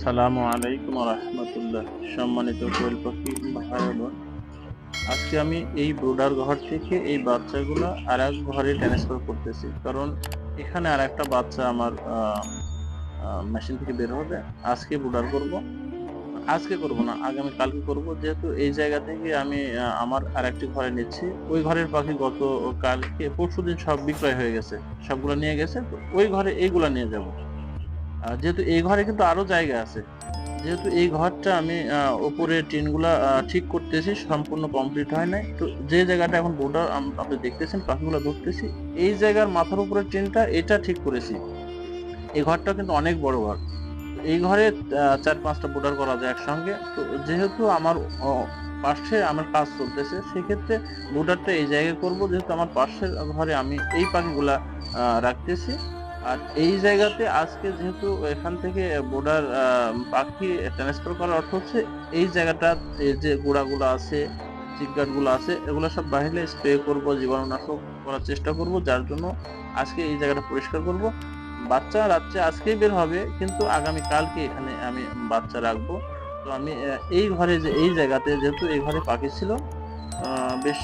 আসসালামু আলাইকুম রহমতুল্লাহ। সম্মানিত কোয়েল পাখি ভাই বোন, আজকে আমি এই ব্রুডার ঘর থেকে এই বাচ্চাগুলো আর এক ঘরে ট্রান্সফার করতেছি। কারণ এখানে আর একটা বাচ্চা আমার মেশিন থেকে বের হবে। আজকে ব্রুডার করব। আজকে করব না, আগামী কালকে করব। যেহেতু এই জায়গা থেকে আমি আমার আর একটি ঘরে নিচ্ছি। ওই ঘরের পাখি গত কালকে পরশু দিন সব বিক্রয় হয়ে গেছে। সবগুলো নিয়ে গেছে, তো ওই ঘরে এইগুলা নিয়ে যাব। যেহেতু এই ঘরে কিন্তু আরও জায়গা আছে। যেহেতু এই ঘরটা আমি উপরে টিনগুলা ঠিক করতেছি, সম্পূর্ণ কমপ্লিট হয় নাই। তো যে জায়গাটা এখন বোর্ডার আপনি দেখতেছেন, পাখিগুলো ধরতেছি, এই জায়গার মাথার উপরে টিনটা এটা ঠিক করেছি। এই ঘরটা কিন্তু অনেক বড় ঘর। এই ঘরে চার পাঁচটা বোর্ডার করা যায় একসঙ্গে। তো যেহেতু আমার পাশে আমার কাজ চলতেছে, সেক্ষেত্রে বোর্ডারটা এই জায়গায় করব। যেহেতু আমার পাশের ঘরে আমি এই পাখিগুলা রাখতেছি। আর এই জায়গাতে আজকে যেহেতু এখান থেকে বোর্ডার পাখি ট্রান্সফার করার অর্থ হচ্ছে এই জায়গাটা, এই যে গোড়াগুলো আছে চিকগাটগুলো আছে, এগুলো সব বাহিরে স্প্রে করব, জীবাণুনাশক করার চেষ্টা করব, যার জন্য আজকে এই জায়গাটা পরিষ্কার করব। বাচ্চা রাত্রে আজকেই বের হবে, কিন্তু আগামী কালকে এখানে আমি বাচ্চা রাখব। তো আমি এই ঘরে যে, এই জায়গাতে যেহেতু এই ঘরে পাখি ছিল বেশ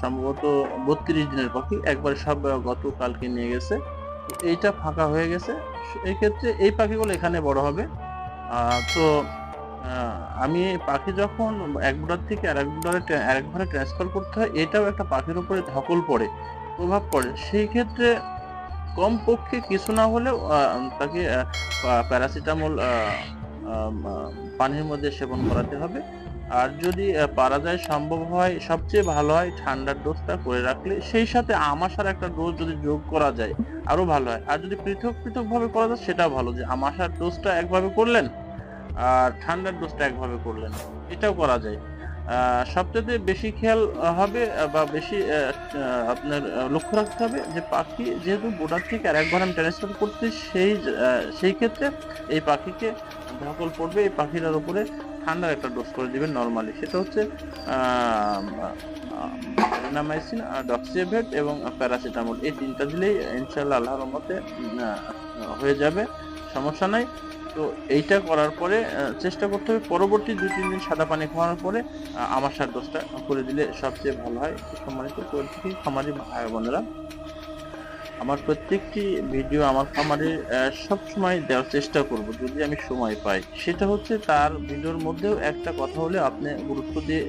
সম্ভবত বত্রিশ দিনের পাখি একবারে সব গতকালকে নিয়ে গেছে। এইটা ফাঁকা হয়ে গেছে। এই ক্ষেত্রে এই পাখিগুলো এখানে বড় হবে। তো আমি পাখি যখন এক বুড়ার থেকে আরেক বুড়ারে আরেক ঘরে ট্রান্সফার করতে হয়, এটাও একটা পাখির উপরে ধকল পড়ে, প্রভাব পড়ে। সেই ক্ষেত্রে কমপক্ষে কিছু না হলেও তাকে প্যারাসিটামল পানির মধ্যে সেবন করাতে হবে। আর যদি পারা যায় সম্ভব হয়, সবচেয়ে ভালো হয় ঠান্ডার ডোজটা করে রাখলে, সেই সাথে আমাশার একটা ডোজ যদি যোগ করা যায় আরও ভালো হয়। আর যদি পৃথক পৃথকভাবে করা যায় সেটা ভালো যে আমাশার ডোজটা একভাবে করলেন, আর ঠান্ডার ডোজটা একভাবে করলেন, এটাও করা যায়। সবচেয়ে বেশি খেয়াল হবে বা বেশি আপনার লক্ষ্য রাখতে হবে যে পাখি যেহেতু বোর্ডার থেকে আর এক ঘর আমি ট্রান্সফার করতে সেই সেই ক্ষেত্রে এই পাখিকে ধকল পড়বে এই পাখিটার উপরে ঠান্ডার একটা ডোজ করে দিবেন নর্মালি সেটা হচ্ছে রিনামাইসিন ডক্সিভেট এবং প্যারাসিটামল এই তিনটা দিলেই ইনশাল্লাহ আল্লাহর আহ, হয়ে যাবে সমস্যা নাই। তো এইটা করার পরে চেষ্টা করতে হবে পরবর্তী দুই তিন দিন সাদা পানি খাওয়ানোর পরে আমার সার দোষটা করে দিলে সবচেয়ে ভালো হয়। সম্মানিত পোলট্রি খামারি ভাই বোনেরা। আমার প্রত্যেকটি ভিডিও আমার খামারে সব সময় দেওয়ার চেষ্টা করব যদি আমি সময় পাই। সেটা হচ্ছে তার ভিডিওর মধ্যেও একটা কথা হলে আপনি গুরুত্ব দিয়ে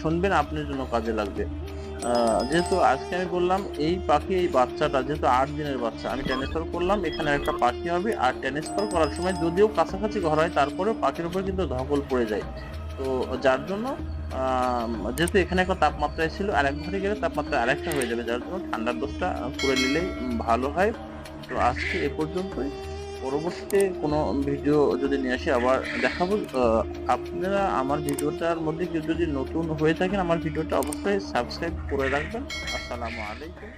শুনবেন, আপনার জন্য কাজে লাগবে। যেহেতু আজকে আমি বললাম, এই পাখি, এই বাচ্চাটা যেহেতু আট দিনের বাচ্চা, আমি ট্রান্সফার করলাম, এখানে একটা পাখি হবে আর ট্রান্সফার করার সময় যদিও কাছাকাছি ঘর হয়, তারপরেও পাখির উপর কিন্তু ধকল পড়ে যায়। তো যার জন্য যেহেতু এখানে একটা তাপমাত্রায় ছিল আর এক ঘরে গেলে তাপমাত্রা আরেকটা হয়ে যাবে, যার জন্য ঠান্ডার ডোজটা করে নিলেই ভালো হয়। তো আজকে এ পর্যন্তই। পরবর্তীতে কোনো ভিডিও যদি নিয়ে আসি, আবার দেখাবো। আপনারা আমার ভিডিওটার মধ্যে কেউ যদি নতুন হয়ে থাকেন, আমার ভিডিওটা অবশ্যই সাবস্ক্রাইব করে রাখবেন। আসসালামু আলাইকুম।